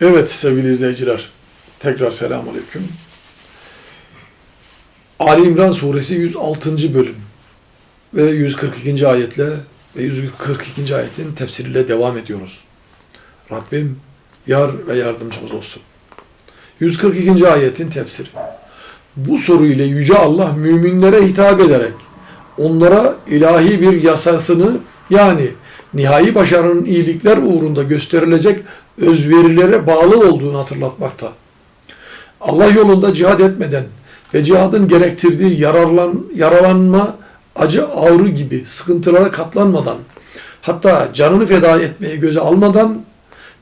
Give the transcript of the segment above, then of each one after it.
Evet sevgili izleyiciler, tekrar selamun aleyküm. Ali İmran suresi 106. bölüm ve 142. ayetle ve 142. ayetin tefsiriyle devam ediyoruz. Rabbim yar ve yardımcımız olsun. 142. ayetin tefsiri. Bu soru ile Yüce Allah müminlere hitap ederek onlara ilahi bir yasasını yani nihai başarının iyilikler uğrunda gösterilecek özverilere bağlı olduğunu hatırlatmakta. Allah yolunda cihad etmeden ve cihadın gerektirdiği yararlan, yaralanma, acı, ağrı gibi sıkıntılara katlanmadan, hatta canını feda etmeye göze almadan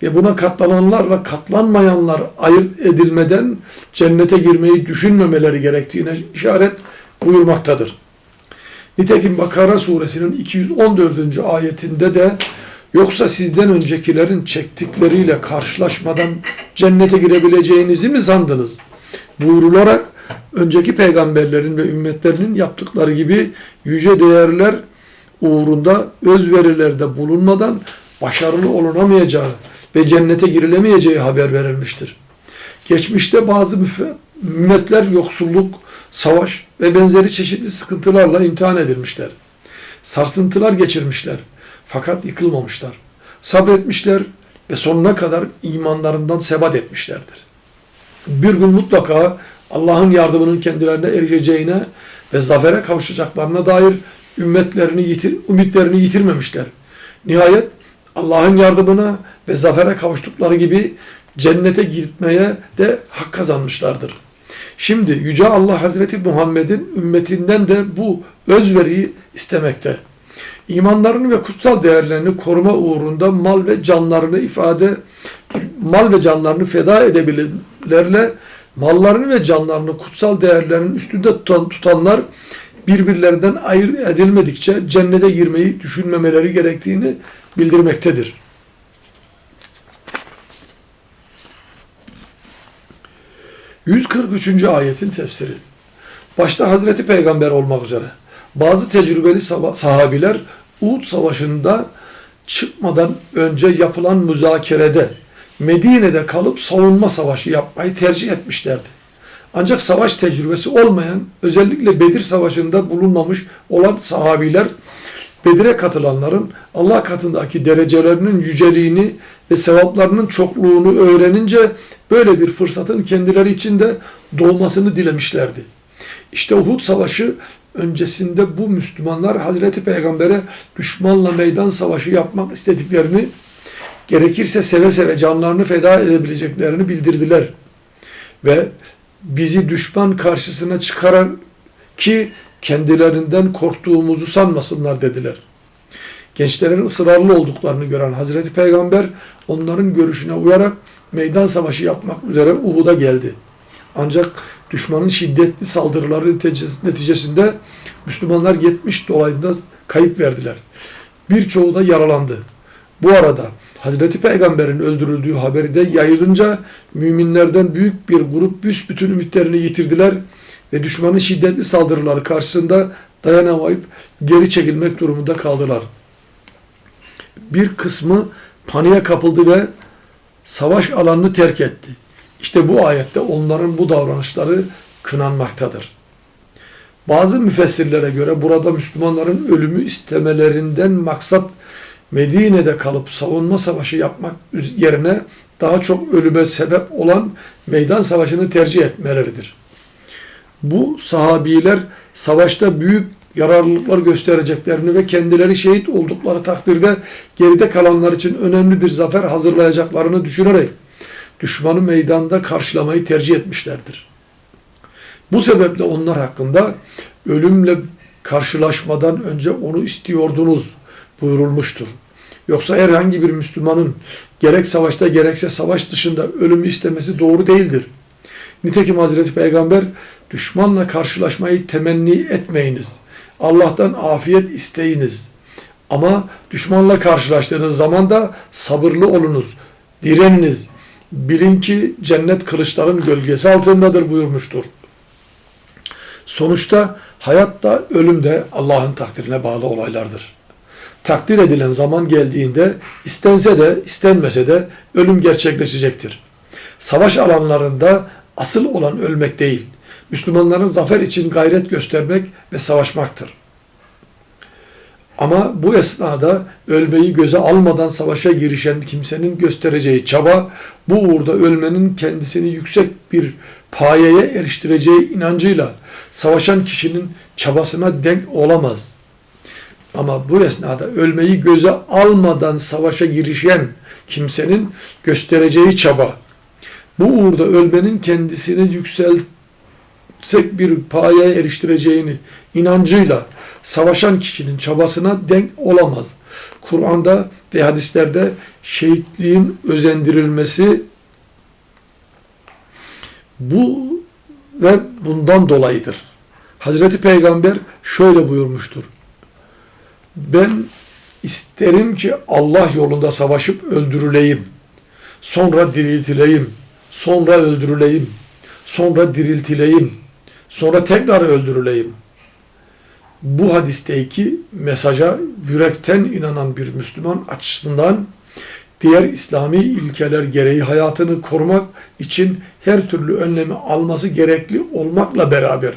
ve buna katlananlarla katlanmayanlar ayırt edilmeden cennete girmeyi düşünmemeleri gerektiğine işaret buyurmaktadır. Nitekim Bakara suresinin 214. ayetinde de yoksa sizden öncekilerin çektikleriyle karşılaşmadan cennete girebileceğinizi mi sandınız? buyrularak önceki peygamberlerin ve ümmetlerinin yaptıkları gibi yüce değerler uğrunda özverilerde bulunmadan başarılı olunamayacağı ve cennete girilemeyeceği haber verilmiştir. Geçmişte bazı ümmetler yoksulluk, savaş ve benzeri çeşitli sıkıntılarla imtihan edilmişler. Sarsıntılar geçirmişler. Fakat yıkılmamışlar. Sabretmişler ve sonuna kadar imanlarından sebat etmişlerdir. Bir gün mutlaka Allah'ın yardımının kendilerine erişeceğine ve zafere kavuşacaklarına dair ümmetlerini yitir, ümitlerini yitirmemişler. Nihayet Allah'ın yardımına ve zafere kavuştukları gibi cennete gitmeye de hak kazanmışlardır. Şimdi Yüce Allah Hazreti Muhammed'in ümmetinden de bu özveriyi istemekte. İmanlarını ve kutsal değerlerini koruma uğrunda mal ve canlarını ifade mal ve canlarını feda edebilirlerle mallarını ve canlarını kutsal değerlerin üstünde tutan, tutanlar birbirlerinden ayırt edilmedikçe cennete girmeyi düşünmemeleri gerektiğini bildirmektedir. ...143. ayetin tefsiri. Başta Hazreti Peygamber olmak üzere bazı tecrübeli sahabiler Uhud Savaşı'nda çıkmadan önce yapılan müzakerede Medine'de kalıp savunma savaşı yapmayı tercih etmişlerdi. Ancak savaş tecrübesi olmayan, özellikle Bedir Savaşı'nda bulunmamış olan sahabiler, Bedir'e katılanların Allah katındaki derecelerinin yüceliğini ve sevaplarının çokluğunu öğrenince böyle bir fırsatın kendileri için de doğmasını dilemişlerdi. İşte Uhud Savaşı öncesinde bu Müslümanlar Hazreti Peygamber'e düşmanla meydan savaşı yapmak istediklerini, gerekirse seve seve canlarını feda edebileceklerini bildirdiler. Ve bizi düşman karşısına çıkarak ki kendilerinden korktuğumuzu sanmasınlar dediler. Gençlerin ısrarlı olduklarını gören Hazreti Peygamber onların görüşüne uyarak meydan savaşı yapmak üzere Uhud'a geldi. Ancak düşmanın şiddetli saldırıları neticesinde Müslümanlar 70 dolayında kayıp verdiler. Birçoğu da yaralandı. Bu arada Hazreti Peygamber'in öldürüldüğü haberi de yayılınca müminlerden büyük bir grup büsbütün ümitlerini yitirdiler ve düşmanın şiddetli saldırıları karşısında dayanamayıp geri çekilmek durumunda kaldılar. Bir kısmı paniğe kapıldı ve savaş alanını terk etti. İşte bu ayette onların bu davranışları kınanmaktadır. Bazı müfessirlere göre burada Müslümanların ölümü istemelerinden maksat Medine'de kalıp savunma savaşı yapmak yerine daha çok ölüme sebep olan meydan savaşını tercih etmeleridir. Bu sahabiler savaşta büyük yararlılıklar göstereceklerini ve kendileri şehit oldukları takdirde geride kalanlar için önemli bir zafer hazırlayacaklarını düşünerek düşmanı meydanda karşılamayı tercih etmişlerdir. Bu sebeple onlar hakkında ölümle karşılaşmadan önce onu istiyordunuz buyurulmuştur. Yoksa herhangi bir Müslümanın gerek savaşta gerekse savaş dışında ölümü istemesi doğru değildir. Nitekim Hazreti Peygamber düşmanla karşılaşmayı temenni etmeyiniz. Allah'tan afiyet isteyiniz. Ama düşmanla karşılaştığınız zaman da sabırlı olunuz, direniniz. Bilin ki cennet kılıçların gölgesi altındadır buyurmuştur. Sonuçta hayat da ölüm de Allah'ın takdirine bağlı olaylardır. Takdir edilen zaman geldiğinde istense de istenmese de ölüm gerçekleşecektir. Savaş alanlarında asıl olan ölmek değil, Müslümanların zafer için gayret göstermek ve savaşmaktır. Ama bu esnada ölmeyi göze almadan savaşa girişen kimsenin göstereceği çaba, bu uğurda ölmenin kendisini yüksek bir payeye eriştireceği inancıyla savaşan kişinin çabasına denk olamaz. Ama bu esnada ölmeyi göze almadan savaşa girişen kimsenin göstereceği çaba, bu uğurda ölmenin kendisini yükseltecek bir payeye eriştireceğini inancıyla savaşan kişinin çabasına denk olamaz. Kur'an'da ve hadislerde şehitliğin özendirilmesi bu ve bundan dolayıdır. Hazreti Peygamber şöyle buyurmuştur. Ben isterim ki Allah yolunda savaşıp öldürüleyim. Sonra diriltileyim. Sonra öldürüleyim. Sonra diriltileyim. Sonra tekrar öldürüleyim. Bu hadisteki mesaja yürekten inanan bir Müslüman açısından diğer İslami ilkeler gereği hayatını korumak için her türlü önlemi alması gerekli olmakla beraber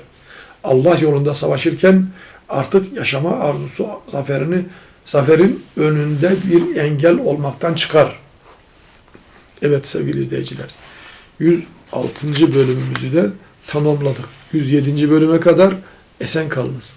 Allah yolunda savaşırken artık yaşama arzusu zaferini zaferin önünde bir engel olmaktan çıkar. Evet sevgili izleyiciler. 106. bölümümüzü de tamamladık. 107. bölüme kadar esen kalınız.